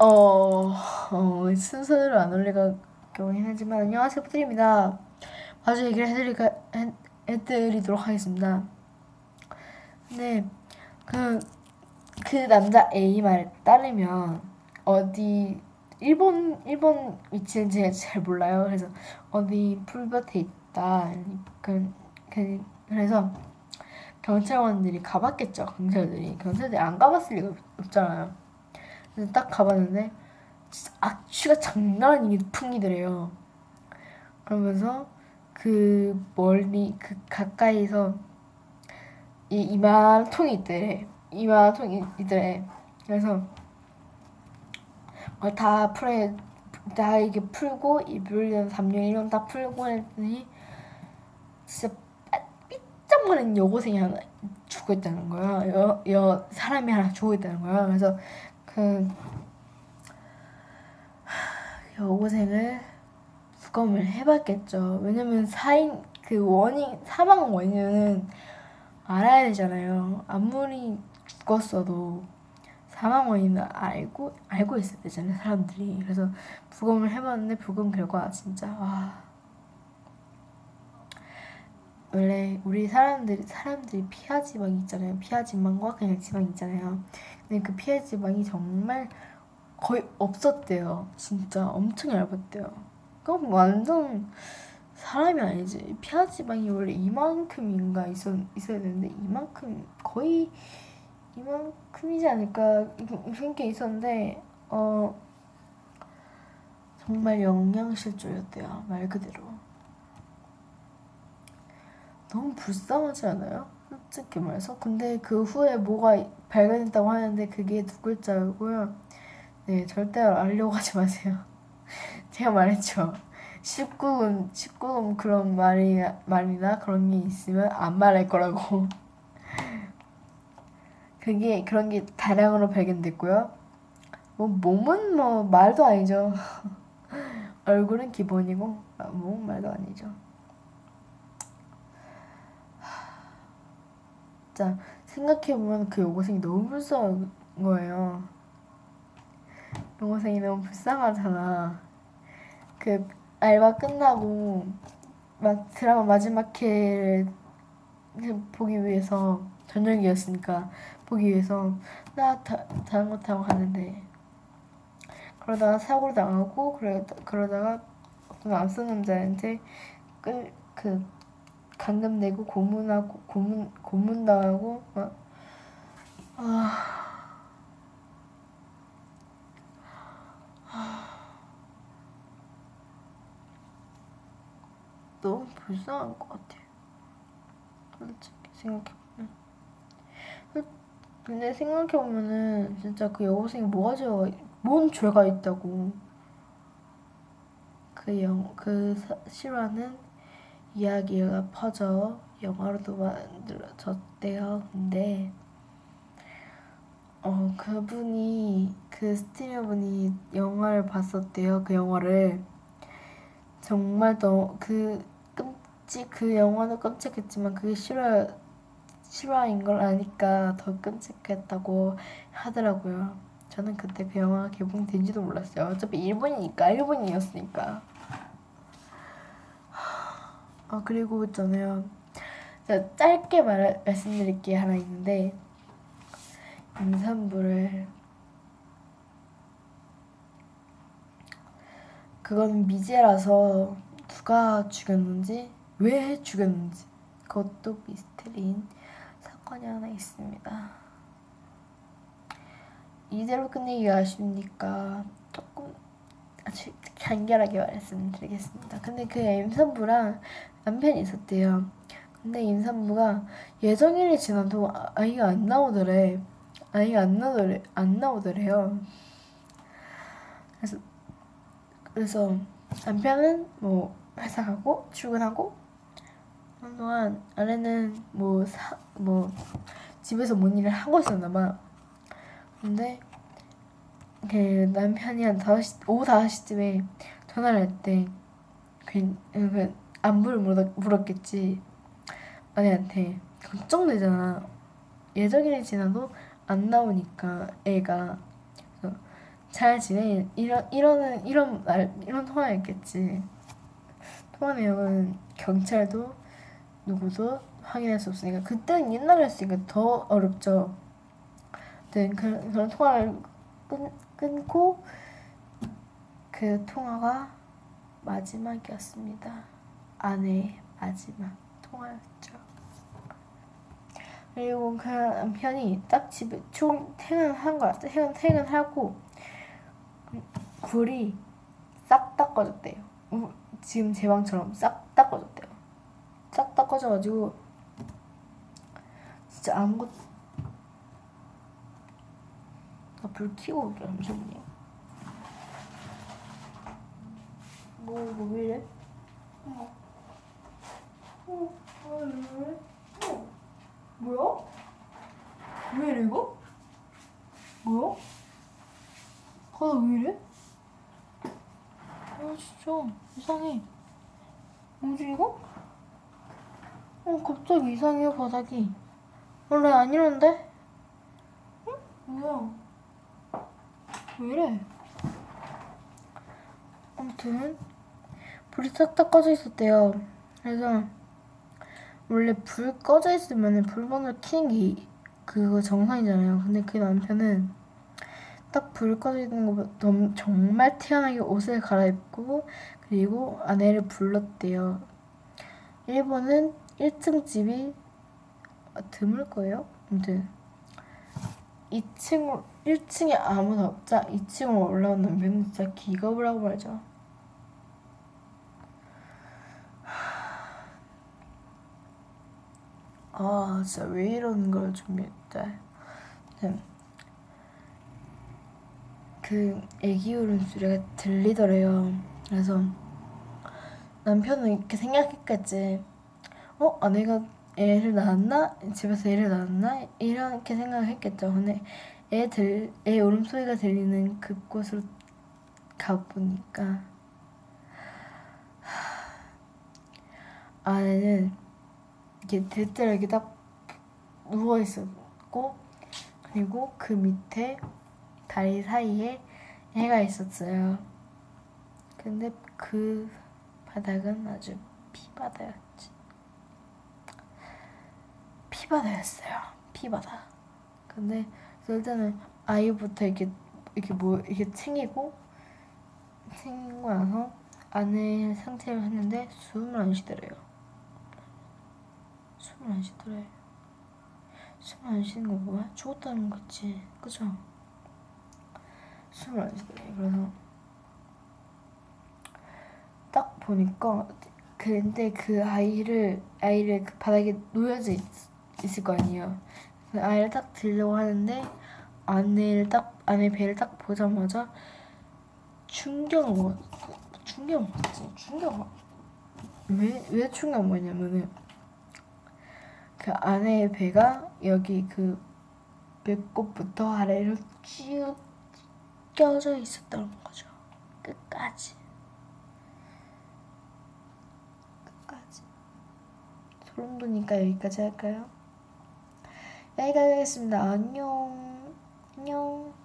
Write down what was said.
어, 어 순서대로 안 올리가 경우긴 하지만 안녕하세요 푸들입니다. 마저 얘기를 해드리가 해, 해드리도록 하겠습니다. 근데 그, 그 남자 A 말에 따르면 어디 일본 일본 위치는 제가 잘 몰라요. 그래서 어디 풀밭에 있다. 그, 그 그래서 경찰관들이 가봤겠죠. 경찰들이 경찰들이 안 가봤을 리가 없잖아요. 그래서 딱 가봤는데 진짜 악취가 장난 아니게 풍기더래요. 그러면서 그 멀리 그 가까이서 이 이만 통이 있더래. 이만 통이 있더래. 그래서 어, 다 풀에 다 이게 풀고 이불이랑 담요 이런 다 풀고 했더니 진짜 삐쩍거리는 여고생이 하나 죽어 있다는 거야. 여, 여 사람이 하나 죽어 있다는 거야. 그래서 그 여고생을 부검을 해봤겠죠. 왜냐면 사인 그 원인 사망 원인은 알아야 되잖아요. 아무리 죽었어도 사망 원인을 알고 알고 있어야 되잖아요. 사람들이 그래서 부검을 해봤는데 부검 결과 진짜 와 원래 우리 사람들이 사람들이 피하 지방이 있잖아요. 피하 지방과 그냥 지방이 있잖아요. 근데 그 피하 지방이 정말 거의 없었대요. 진짜 엄청 얇았대요. 그럼 완전 사람이 아니지. 피하 지방이 원래 이만큼인가 있었, 있어야 되는데 이만큼 거의 이만큼이지 않을까 게 있었는데 어 정말 영양실조였대요. 말 그대로. 너무 불쌍하지 않아요? 솔직히 말해서. 근데 그 후에 뭐가 발견했다고 하는데 그게 두 글자고요. 네, 절대로 알려고 하지 마세요. 제가 말했죠. 19금, 19금 그런 말이, 말이나 그런 게 있으면 안 말할 거라고. 그게, 그런 게 다량으로 발견됐고요. 뭐, 몸은 뭐, 말도 아니죠. 얼굴은 기본이고, 몸은 말도 아니죠. 진짜 생각해보면 그 여고생이 너무 불쌍한 거예요. 여고생이 너무 불쌍하잖아. 그 알바 끝나고 막 드라마 마지막 회를 보기 위해서 저녁이었으니까 보기 위해서 나 다, 자전거 타고 가는데 그러다가 사고를 당하고 그러, 그러다가 어떤 앞선 남자한테 끌 그 감금 내고 고문하고 고문 고문 당하고 막 아. 너무 불쌍한 것 같아. 솔직히 생각해보면. 근데 생각해보면은 진짜 그 여고생이 뭐가 죄가, 뭔 죄가 있다고. 그 영, 그 실화는 이야기가 퍼져 영화로도 만들어졌대요. 근데 어 그분이 그 스트리머분이 영화를 봤었대요. 그 영화를 정말 너그 끔찍 그 영화도 끔찍했지만 그게 실화 실화인 걸 아니까 더 끔찍했다고 하더라고요. 저는 그때 그 영화 개봉된지도 몰랐어요. 어차피 일본이니까 일본이었으니까. 아 그리고 있잖아요. 짧게 말, 말씀드릴 게 하나 있는데 임산부를 그건 미제라서 누가 죽였는지 왜 죽였는지 그것도 미스테리인 사건이 하나 있습니다. 이대로 끝내기가 아쉽니까 조금 아주 간결하게 말씀드리겠습니다. 근데 그 임산부랑 남편이 있었대요. 근데 임산부가 예정일이 지나도 아이가 안 나오더래. 아이가 안 나오더래. 안 나오더래요. 그래서 그래서 남편은 뭐 회사 가고 출근하고 한동안 아내는 뭐사뭐 집에서 뭔 일을 하고 있었나 봐. 근데 그 남편이 한 5시, 오후 5시쯤에 전화를 했대. 그, 그 안부를 물었, 물었겠지. 아내한테. 걱정되잖아. 예정일이 지나도 안 나오니까 애가. 잘 지내 이런 이러는 이런 말 이런 통화였겠지. 통화 내용은 경찰도 누구도 확인할 수 없으니까 그때는 옛날이었으니까 더 어렵죠. 네, 그런, 통화를 끊, 끊고 그 통화가 마지막이었습니다. 아내의 마지막 통화였죠. 그리고 그 남편이 딱 집에 총 퇴근한 거야. 퇴근 퇴근하고 불이 싹 다 꺼졌대요. 우- 지금 제 방처럼 싹 다 꺼졌대요. 싹 다 꺼져가지고 진짜 아무것도 나불 켜고 올게 잠시만요. 뭐, 뭐 이래? 뭐야? 왜 이래 이거? 뭐야? 바다 왜 이래? 아 진짜 이상해 뭐지 이거? 어 갑자기 이상해요 바닥이 원래 안 이런데? 응? 뭐야 왜 이래 아무튼 불이 싹다 꺼져 있었대요 그래서 원래 불 꺼져 있으면 켜는 게 그거 정상이잖아요. 근데 그 남편은 딱 불 꺼져 있는 거 너무 정말 태연하게 옷을 갈아입고 그리고 아내를 불렀대요. 일본은 1층 집이 드물 거예요. 아무튼 2층 1층에 아무도 없자 2층으로 올라온 남편은 진짜 기겁을 하고 말죠. 아 진짜 왜 이러는 걸 준비했대 네. 그 애기 울음소리가 들리더래요 그래서 남편은 이렇게 생각했겠지 어? 아내가 애를 낳았나? 집에서 애를 낳았나? 이렇게 생각을 했겠죠 근데 애, 들, 애 울음소리가 들리는 그곳으로 가보니까 아내는 이렇게 대자로 이렇게 딱 누워 있었고 그리고 그 밑에 다리 사이에 애가 있었어요. 근데 그 바닥은 아주 피바다였지. 피바다였어요. 피바다. 근데 그래서 일단은 아이부터 이렇게 이렇게 뭐 이렇게 챙기고 챙기고 나서 아내 상태를 했는데 숨을 안 쉬더래요. 숨을 안 쉬더래. 숨을 안 쉬는 거 뭐야? 죽었다는 거지. 그죠? 숨을 안 쉬더래. 그래서 딱 보니까 근데 그 아이를 아이를 그 바닥에 놓여져 있, 있을 거 아니에요. 그 아이를 딱 들려고 하는데 아내를 딱 아내 배를 딱 보자마자 충격을 먹 충격 먹었지. 충격 왜왜 충격 먹냐면은 그 아내의 배가 여기 그 배꼽부터 아래로 쭉 껴져 있었던 거죠. 끝까지. 끝까지. 소름 돋으니까 여기까지 할까요? 여기까지 하겠습니다. 안녕. 안녕.